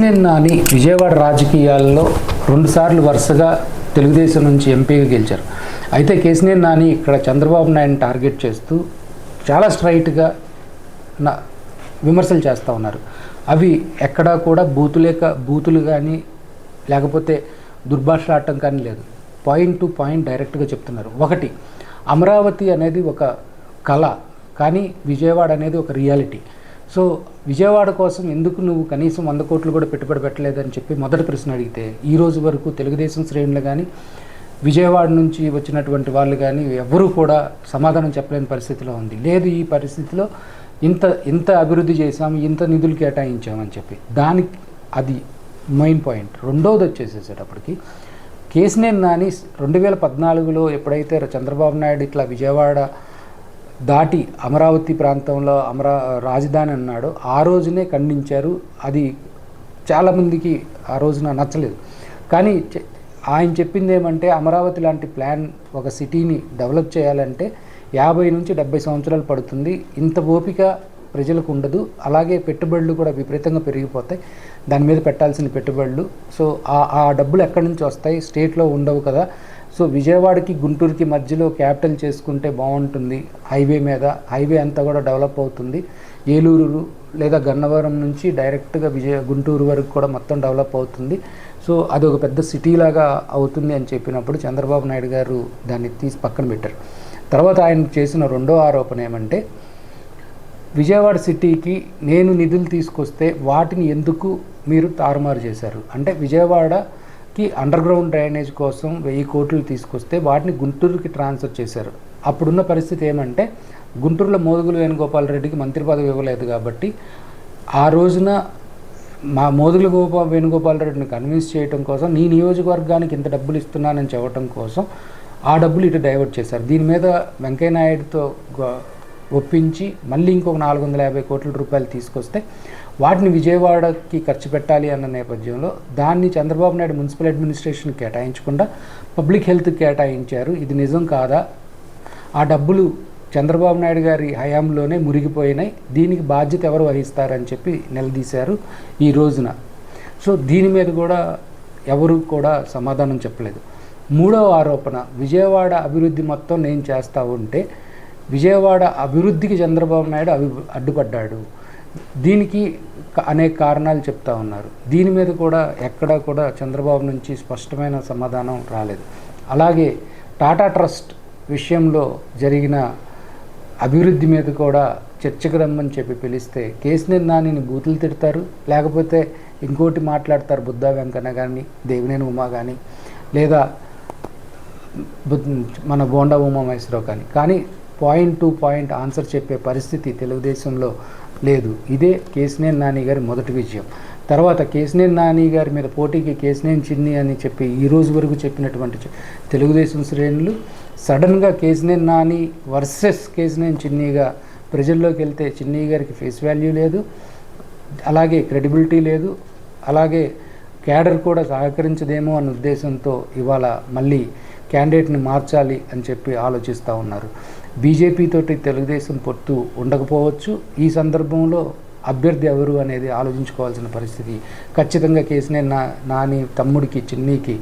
కేసీఆర్ నాని విజయవాడ రాజకీయాల్లో రెండుసార్లు వరుసగా తెలుగుదేశం నుంచి ఎంపీగా గెలిచారు. అయితే కేసినేని నాని ఇక్కడ చంద్రబాబు నాయుడు టార్గెట్ చేస్తూ చాలా స్ట్రైట్గా నా విమర్శలు చేస్తూ ఉన్నారు. అవి ఎక్కడా కూడా బూతులేక బూతులు కానీ లేకపోతే దుర్భాషలాడటం కానీ లేదు. పాయింట్ టు పాయింట్ డైరెక్ట్గా చెప్తున్నారు. ఒకటి అమరావతి అనేది ఒక కళ కానీ విజయవాడ అనేది ఒక రియాలిటీ. సో విజయవాడ కోసం ఎందుకు నువ్వు కనీసం వంద కోట్లు కూడా పెట్టుబడి పెట్టలేదని చెప్పి మొదటి ప్రశ్న అడిగితే ఈ రోజు వరకు తెలుగుదేశం శ్రేణులు కానీ విజయవాడ నుంచి వచ్చినటువంటి వాళ్ళు కానీ ఎవరూ కూడా సమాధానం చెప్పలేని పరిస్థితిలో ఉంది. లేదు ఈ పరిస్థితిలో ఇంత ఇంత అభివృద్ధి చేశాము ఇంత నిధులు కేటాయించామని చెప్పి. దానికి అది మెయిన్ పాయింట్. రెండవది వచ్చేసేసేటప్పటికి కేసినేని నాని రెండు వేల పద్నాలుగులో ఎప్పుడైతే చంద్రబాబు నాయుడు ఇట్లా విజయవాడ దాటి అమరావతి ప్రాంతంలో అమరా రాజధాని అన్నాడు. ఆ రోజునే ఖండించారు. అది చాలామందికి ఆ రోజున నచ్చలేదు. కానీ ఆయన చెప్పింది ఏమంటే అమరావతి లాంటి ప్లాన్ ఒక సిటీని డెవలప్ చేయాలంటే యాభై నుంచి డెబ్బై సంవత్సరాలు పడుతుంది. ఇంత ఓపిక ప్రజలకు ఉండదు. అలాగే పెట్టుబడులు కూడా విపరీతంగా పెరిగిపోతాయి. దాని మీద పెట్టాల్సిన పెట్టుబడులు. సో ఆ ఆ డబ్బులు ఎక్కడి నుంచి వస్తాయి? స్టేట్లో ఉండవు కదా. సో విజయవాడకి గుంటూరుకి మధ్యలో క్యాపిటల్ చేసుకుంటే బాగుంటుంది హైవే మీద. హైవే అంతా కూడా డెవలప్ అవుతుంది. ఏలూరు లేదా గన్నవరం నుంచి డైరెక్ట్గా విజయ గుంటూరు వరకు కూడా మొత్తం డెవలప్ అవుతుంది. సో అది ఒక పెద్ద సిటీ లాగా అవుతుంది అని చెప్పినప్పుడు చంద్రబాబు నాయుడు గారు దాన్ని తీసి పక్కన పెట్టారు. తర్వాత ఆయన చేసిన రెండో ఆరోపణ ఏమంటే విజయవాడ సిటీకి నేను నిధులు తీసుకొస్తే వాటిని ఎందుకు మీరు తారుమారు చేశారు? అంటే విజయవాడ కి అండర్ గ్రౌండ్ డ్రైనేజ్ కోసం వెయ్యి కోట్లు తీసుకొస్తే వాటిని గుంటూరుకి ట్రాన్స్ఫర్ చేశారు. అప్పుడున్న పరిస్థితి ఏమంటే గుంటూరులో మోదుగులు వేణుగోపాల్ రెడ్డికి మంత్రి పదవి ఇవ్వలేదు కాబట్టి ఆ రోజున మా మోదుగుల గోపా వేణుగోపాల్ రెడ్డిని కన్విన్స్ చేయడం కోసం నీ నియోజకవర్గానికి ఇంత డబ్బులు ఇస్తున్నానని చెప్పడం కోసం ఆ డబ్బులు ఇటు డైవర్ట్ చేశారు. దీని మీద వెంకయ్య నాయుడుతో గో- ఒప్పించి మళ్ళీ ఇంకొక నాలుగు వందల యాభై కోట్ల రూపాయలు తీసుకొస్తే వాటిని విజయవాడకి ఖర్చు పెట్టాలి అన్న నేపథ్యంలో దాన్ని చంద్రబాబు నాయుడు మున్సిపల్ అడ్మినిస్ట్రేషన్ కేటాయించకుండా పబ్లిక్ హెల్త్ కేటాయించారు. ఇది నిజం కాదా? ఆ డబ్బులు చంద్రబాబు నాయుడు గారి హయాంలోనే మురిగిపోయినాయి. దీనికి బాధ్యత ఎవరు వహిస్తారని చెప్పి నిలదీశారు ఈ రోజున. సో దీని మీద కూడా ఎవరు కూడా సమాధానం చెప్పలేదు. మూడవ ఆరోపణ విజయవాడ అభివృద్ధి మొత్తం నేను చేస్తా ఉంటే విజయవాడ అభివృద్ధికి చంద్రబాబు నాయుడు అభి అడ్డుపడ్డాడు. దీనికి అనేక కారణాలు చెప్తా ఉన్నారు. దీని మీద కూడా ఎక్కడా కూడా చంద్రబాబు నుంచి స్పష్టమైన సమాధానం రాలేదు. అలాగే టాటా ట్రస్ట్ విషయంలో జరిగిన అభివృద్ధి మీద కూడా చర్చకు రమ్మని చెప్పి పిలిస్తే కేసీఆర్ నానిని బూతులు తిడతారు. లేకపోతే ఇంకోటి మాట్లాడతారు బుద్ధా వెంకన్న కానీ దేవినేని ఉమా కానీ లేదా మన బోండా ఉమామహేశ్వరరావు కానీ కానీ పాయింట్ టు పాయింట్ ఆన్సర్ చెప్పే పరిస్థితి తెలుగుదేశంలో లేదు. ఇదే కేసినేని నాని గారి మొదటి విజయం. తర్వాత కేసినేని నాని గారి మీద పోటీకి కేసినేని చిన్ని అని చెప్పి ఈ రోజు వరకు చెప్పినటువంటి తెలుగుదేశం శ్రేణులు సడన్గా కేసినేని నాని వర్సెస్ కేసినేని చిన్నీగా ప్రజల్లోకి వెళ్తే చిన్ని గారికి ఫేస్ వాల్యూ లేదు అలాగే క్రెడిబిలిటీ లేదు అలాగే క్యాడర్ కూడా సహకరించదేమో అన్న ఉద్దేశంతో ఇవాళ మళ్ళీ క్యాండిడేట్ని మార్చాలి అని చెప్పి ఆలోచిస్తూ ఉన్నారు. బీజేపీతోటి తెలుగుదేశం పొత్తు ఉండకపోవచ్చు. ఈ సందర్భంలో అభ్యర్థి ఎవరు అనేది ఆలోచించుకోవాల్సిన పరిస్థితి. ఖచ్చితంగా కేసునే నా నాని తమ్ముడికి చిన్నీకి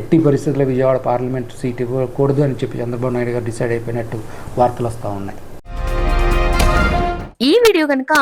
ఎట్టి పరిస్థితుల్లో విజయవాడ పార్లమెంట్ సీట్ ఇవ్వకూడదు అని చెప్పి చంద్రబాబు నాయుడు గారు డిసైడ్ అయిపోయినట్టు వార్తలు వస్తూ ఉన్నాయి. ఈ వీడియో కనుక